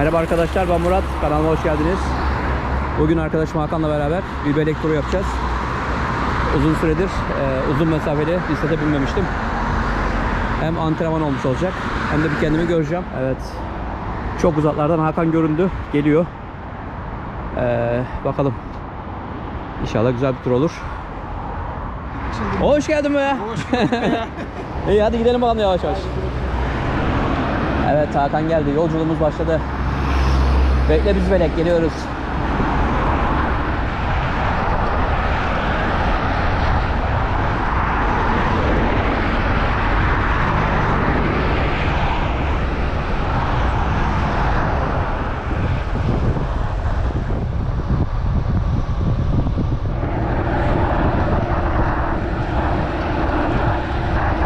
Merhaba arkadaşlar ben Murat. Kanalıma hoş geldiniz. Bugün arkadaşım Hakan'la beraber bir bebek turu yapacağız. Uzun süredir e, uzun mesafeli bisiklete binmemiştim. Hem antrenman olmuş olacak hem de bir kendimi göreceğim. Evet. Çok uzaklardan Hakan göründü. Geliyor. E, bakalım. İnşallah güzel bir tur olur. Hoş geldin be. Hoş bulduk ya. İyi hadi gidelim bakalım yavaş yavaş. Evet Hakan geldi. Yolculuğumuz başladı. Bekle biz belek geliyoruz.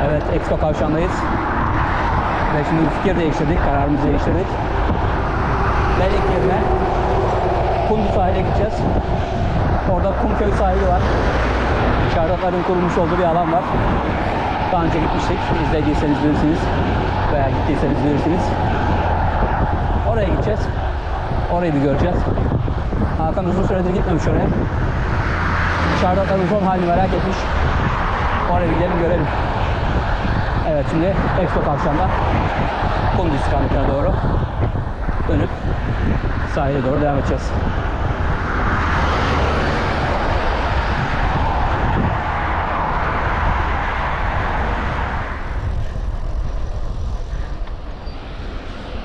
Evet Expo kavşağındayız. Ve şimdi fikir değiştirdik. Kararımızı değiştirdik. Belek yerine Kundu sahile gideceğiz. Orada Kumköy sahili var. Çardakların kurulmuş olduğu bir alan var. Daha önce gitmiştik. İzlediyseniz bilirsiniz. Veya gittiyseniz bilirsiniz. Oraya gideceğiz. Orayı bir göreceğiz. Hakan uzun süredir gitmemiş oraya. Çardakların son halini merak etmiş. Oraya bir gidelim görelim. Evet şimdi Expo Kavşağı'nda Kundu istikametine doğru dönüp sahile doğru devam edeceğiz.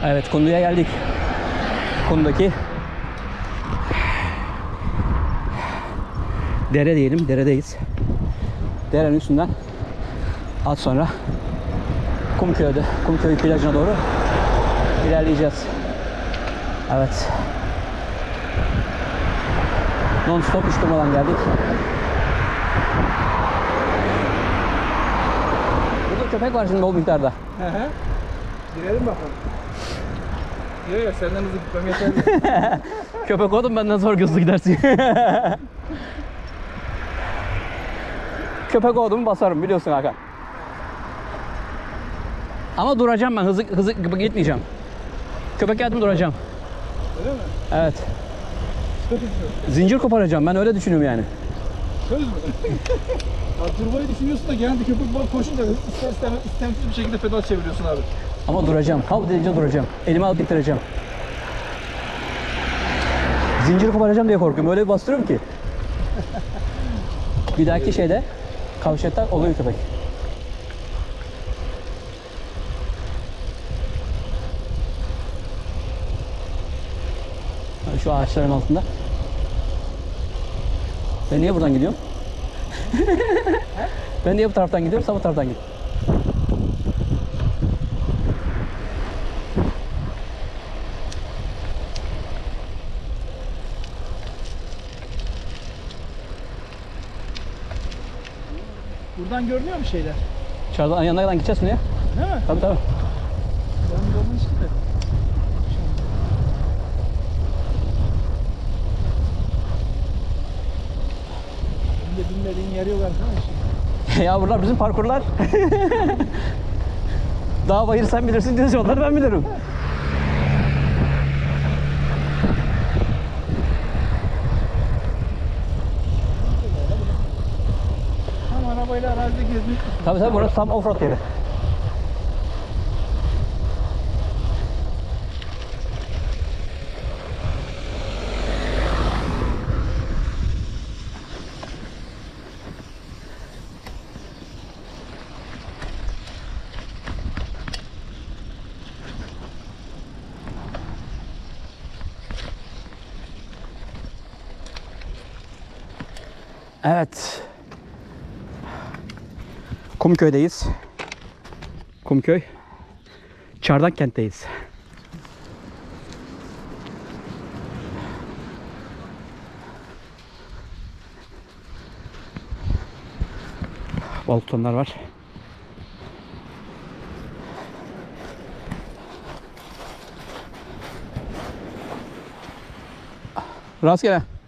Evet Kundu'ya geldik. Kundu'daki dere diyelim, deredeyiz. Derenin üstünden az sonra Kumköy'de, Kumköy plajına doğru ilerleyeceğiz. Evet. Non stop hiç durmadan geldik. Burada köpek var şimdi bol miktarda. Hı hı. Girelim bakalım. Yok yok senden hızlı gitmem yeterli. Köpek oldum benden zor hızlı gidersin. Köpek oldum basarım biliyorsun Hakan. Ama duracağım ben hızlı hızlı gitmeyeceğim. Köpek geldim duracağım. Öyle mi? Evet. Mü? Zincir koparacağım ben öyle düşünüyorum yani. Söz mü? ya turbayı düşünüyorsun da genelde köpek balık koşunca ister istemez istemsiz bir şekilde pedal çeviriyorsun abi. Ama duracağım. Hav deyince duracağım. Elimi alıp bitireceğim. Zincir koparacağım diye korkuyorum. Öyle bir bastırıyorum ki. Bir dahaki şeyde kavşakta oluyor köpek. Şu ağaçların altında. Ben niye buradan gidiyorum? ben niye bu taraftan gidiyorum? Sen bu taraftan git. Buradan görünüyor mu şeyler? Çağdan yanına kadar gideceğiz mi ya? Değil mi? Tabii tabii. Ben yolun işte. Benim de bilmediğin yer yok arkadaş. ya buralar bizim parkurlar. Dağ bayır sen bilirsin düz yolları ben bilirim. Tam arabayla arazide gezmek. Tabii tabii burası tam offroad yeri. Evet. Kumköy'deyiz. Kumköy. Çardak kentteyiz. Balık tonlar var. Rastgele.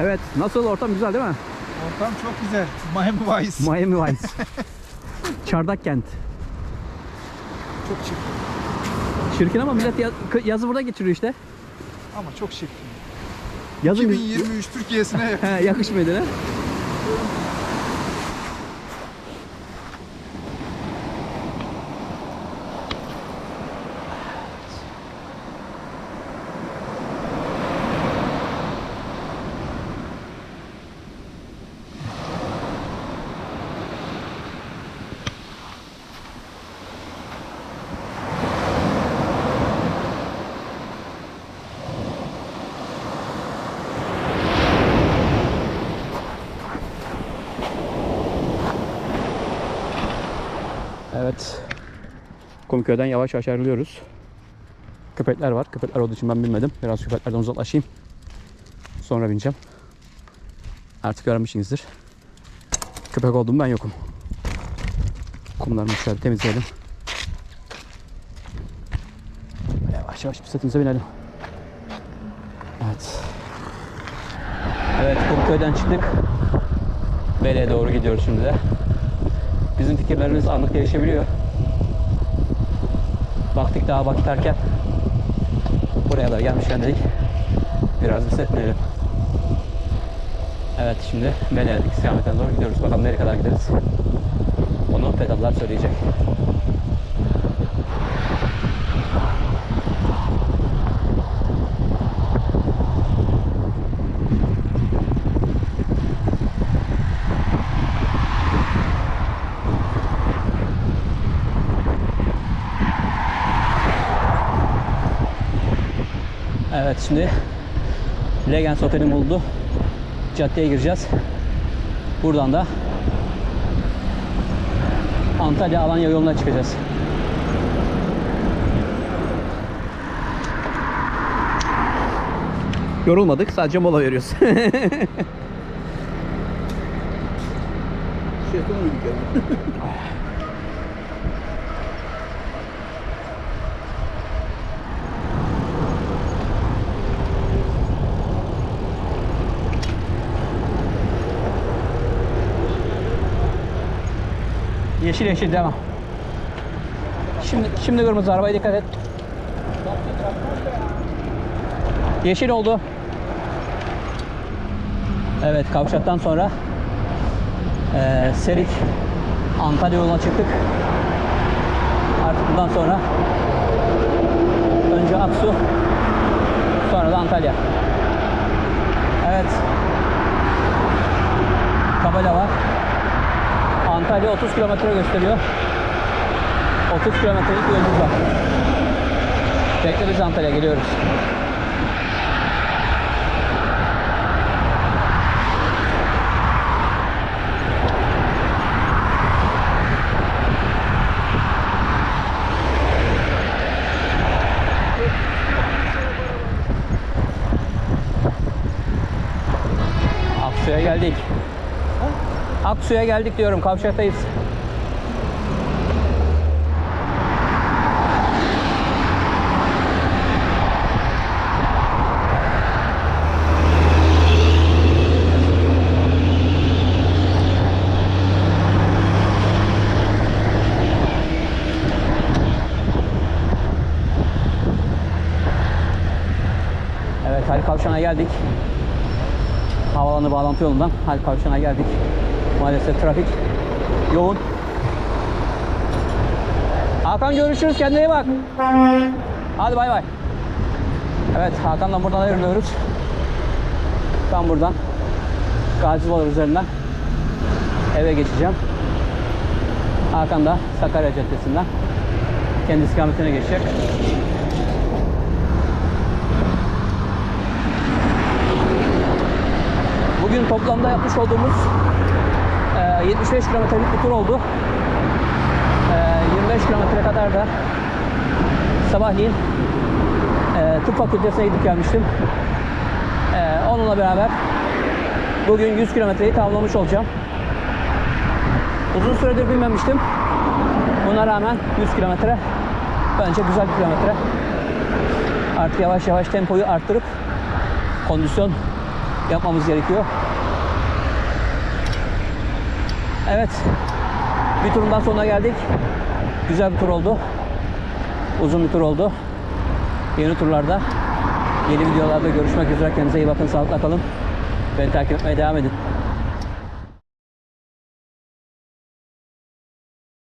Evet. Nasıl ortam güzel değil mi? Ortam çok güzel. Miami Vice. Miami Vice. Çardak kent. çok çirkin. Çirkin ama millet ya- yazı burada geçiriyor işte. Ama çok çirkin. Yazın 2023 Türkiye'sine. He, yakışmıyor ne? Evet. Kumköy'den yavaş yavaş ayrılıyoruz. Köpekler var. Köpekler olduğu için ben bilmedim. Biraz köpeklerden uzaklaşayım. Sonra bineceğim. Artık öğrenmişsinizdir. Köpek oldum ben yokum. Kumlarımızı şöyle temizleyelim. Yavaş yavaş bisikletimize binelim. Evet. Evet Kumköy'den çıktık. Bele'ye doğru gidiyoruz şimdi de. Bizim fikirlerimiz anlık değişebiliyor. Baktık daha vakit erken. Buraya da gelmişken dedik. Biraz hissetmeyelim. Evet şimdi Meleğe istikametine doğru gidiyoruz. Bakalım nereye kadar gideriz. Onu pedallar söyleyecek. Evet şimdi Legends Otel'in buldu. Caddeye gireceğiz. Buradan da Antalya Alanya yoluna çıkacağız. Yorulmadık. Sadece mola veriyoruz. yeşil yeşil devam. Şimdi şimdi kırmızı arabaya dikkat et. Yeşil oldu. Evet kavşaktan sonra eee Serik Antalya yoluna çıktık. Artık bundan sonra önce Aksu sonra da Antalya. Evet. Tabela var. Antalya 30 kilometre gösteriyor. 30 kilometrelik bir yolumuz var. Bekleriz Antalya geliyoruz. Aksu'ya geldik. Aksu'ya geldik diyorum. Kavşaktayız. Evet, Halil Kavşağı'na geldik. Havalanı bağlantı yolundan Halil Kavşağı'na geldik. Maalesef trafik yoğun. Hakan görüşürüz. Kendine iyi bak. Hadi bay bay. Evet Hakan'la buradan ayrılıyoruz. Ben buradan Gazi Balar üzerinden eve geçeceğim. Hakan da Sakarya Caddesi'nden kendi istikametine geçecek. Bugün toplamda yapmış olduğumuz e, 75 kilometrelik bir tur oldu. E, 25 kilometre kadar da sabahleyin e, tıp fakültesine gidip gelmiştim. E, onunla beraber bugün 100 kilometreyi tamamlamış olacağım. Uzun süredir bilmemiştim. Buna rağmen 100 kilometre bence güzel bir kilometre. Artık yavaş yavaş tempoyu arttırıp kondisyon yapmamız gerekiyor. Evet. Bir turun daha sonuna geldik. Güzel bir tur oldu. Uzun bir tur oldu. Yeni turlarda, yeni videolarda görüşmek üzere. Kendinize iyi bakın, sağlıkla kalın. Beni takip etmeye devam edin.